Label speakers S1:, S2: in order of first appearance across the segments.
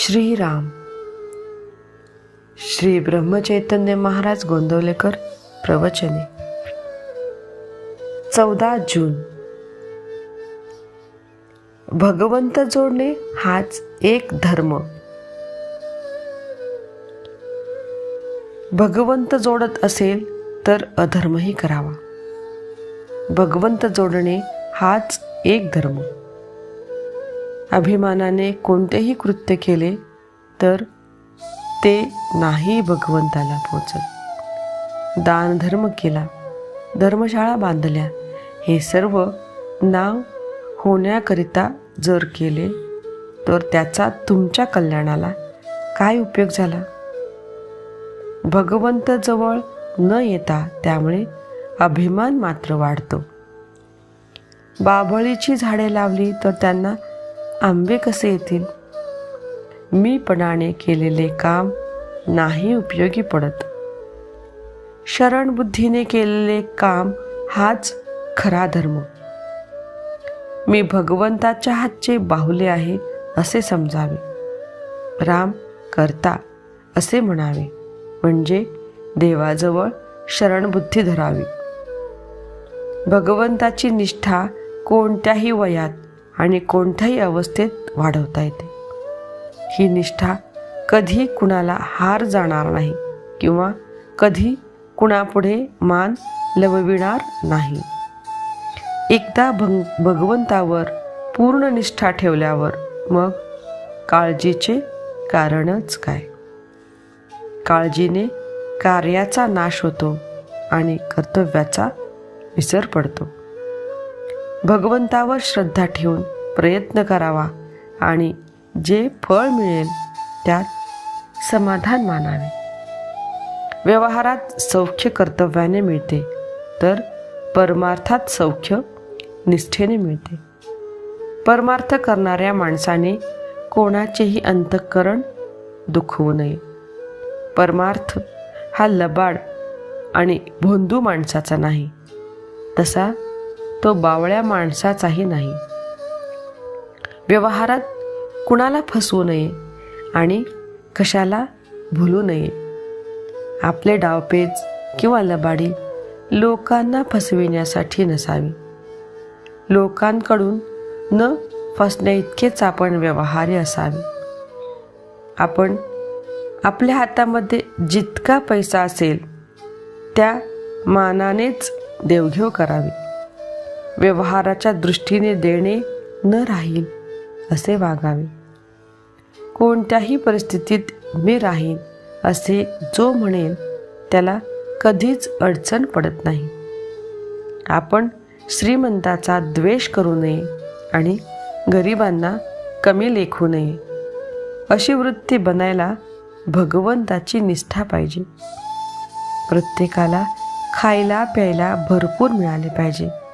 S1: श्रीराम. श्री ब्रह्मचैतन्य महाराज गोंदवलेकर प्रवचने. चौदा जून. भगवंत जोडणे हाच एक धर्म. भगवंत जोडत असेल तर अधर्मही करावा. भगवंत जोडणे हाच एक धर्म. अभिमानाने कोणतेही कृत्य केले तर ते नाही भगवंताला पोचत. दानधर्म केला धर्मशाळा बांधल्या हे सर्व नाव होण्याकरिता जर केले तर त्याचा तुमच्या कल्याणाला काय उपयोग झाला? भगवंत जवळ न येता त्यामुळे अभिमान मात्र वाढतो. बाभळीची झाडे लावली तर त्यांना आंबे कसे येतील? मीपणाने केलेले काम नाही उपयोगी पडत. शरण बुद्धीने केलेले काम हाच खरा धर्म. मी भगवंताच्या हातचे बाहुले आहे असे समजावे. राम करता असे म्हणावे. म्हणजे देवाजवळ शरणबुद्धी धरावी. भगवंताची निष्ठा कोणत्याही वयात आणि कोणत्याही अवस्थेत वाढवता येते. ही निष्ठा कधी कुणाला हार जाणार नाही किंवा कधी कुणापुढे मान लवविणार नाही. एकदा भंग भगवंतावर पूर्ण निष्ठा ठेवल्यावर मग काळजीचे कारणच काय? काळजीने कार्याचा नाश होतो आणि कर्तव्याचा विसर पडतो. भगवंतावर श्रद्धा ठेवून प्रयत्न करावा आणि जे फळ मिळेल त्यात समाधान मानावे. व्यवहारात सौख्य कर्तव्याने मिळते तर परमार्थात सौख्य निष्ठेने मिळते. परमार्थ करणाऱ्या माणसाने कोणाचेही अंतःकरण दुखवू नये. परमार्थ हा लबाड आणि भोंदू माणसाचा नाही तसा तो बावळ्या माणसाचाही नाही. व्यवहारात कुणाला फसवू नये आणि कशाला भुलू नये. आपले डावपेच किंवा लबाडी लोकांना फसविण्यासाठी नसावी. लोकांकडून न फसण्या इतकेच आपण व्यवहार्य असावे. आपण आपल्या हातामध्ये जितका पैसा असेल त्या मानानेच देवघेव करावी. व्यवहाराच्या दृष्टीने देणे न राहील असे वागावे. कोणत्याही परिस्थितीत मी राहीन असे जो म्हणेल त्याला कधीच अडचण पडत नाही. आपण श्रीमंताचा द्वेष करू नये आणि गरिबांना कमी लेखू नये अशी वृत्ती बनायला भगवंताची निष्ठा पाहिजे. प्रत्येकाला खायला प्यायला भरपूर मिळाले पाहिजे.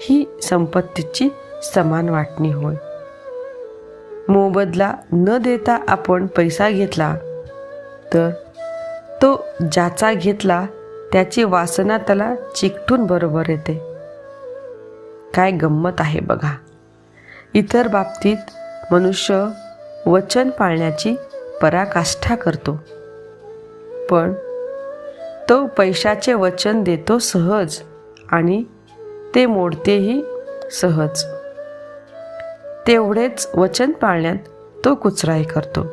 S1: ही संपत्तीची समान वाटणी होय. मोबदला न देता आपण पैसा घेतला तर तो ज्याचा घेतला त्याची वासना त्याला चिकटून बरोबर येते. काय गंमत आहे बघा. इतर बाबतीत मनुष्य वचन पाळण्याची पराकाष्ठा करतो. पण तो पैशाचे वचन देतो सहज आणि ते मोडतेही सहज. तेवढेच वचन पाळण्यात तो कुचराई करतो.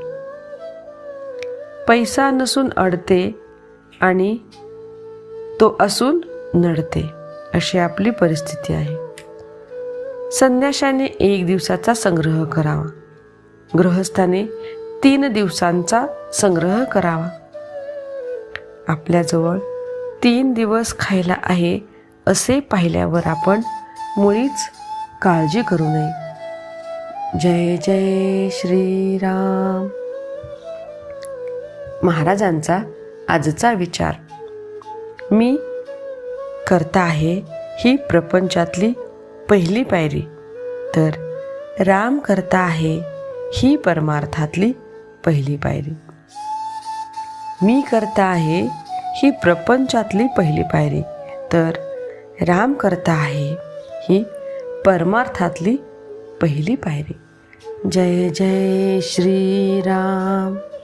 S1: पैसा नसून अडते आणि तो असून नडते अशी आपली परिस्थिती आहे. संन्याशाने एक दिवसाचा संग्रह करावा. गृहस्थाने तीन दिवसांचा संग्रह करावा. आपल्याजवळ तीन दिवस खायला आहे असे पाहिल्यावर आपण मुळीच काळजी करू नये. जय जय श्रीराम. महाराजांचा आजचा विचार. मी करता आहे ही प्रपंचातली पहिली पायरी. तर राम करता आहे ही परमार्थातली पहिली पायरी. मी करता आहे ही प्रपंचातली पहिली पायरी. तर राम करता आहे ही परमार्थातली पहिली पायरी. जय जय श्रीराम.